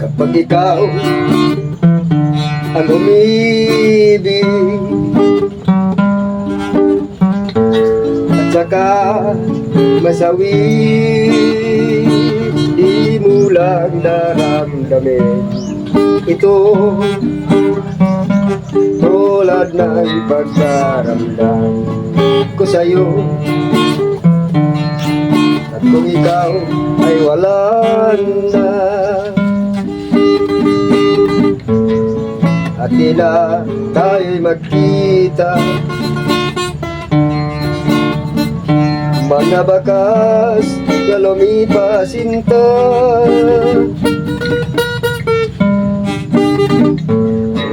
Kapag ikaw ang umibig At saka masawi mo lang naramdamin Ito. Tulad ng pagkaramdam ko sa'yo. At kung ikaw ay wala na At di na tayo'y magkita Mga bakas na lumipasinta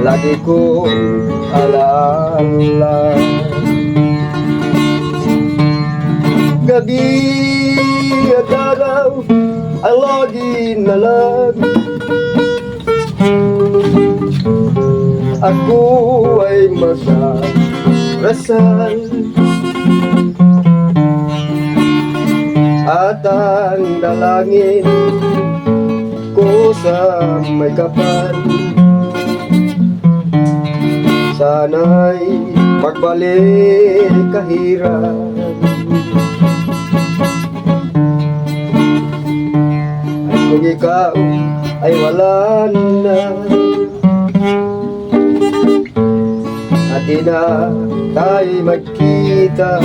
Lagi ko alaala Gabi at araw ay lagi na lang. Ako ay masarasal At ang dalangin ko sa may kapal. Sana'y magbalik kahirap. Kung ikaw ay wala na At di na tayo magkita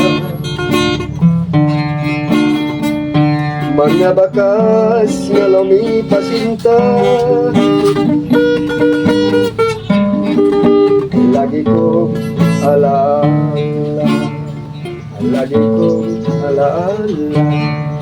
Mga bakas na lumipasinta Lagi ko alaala Lagi ko alaala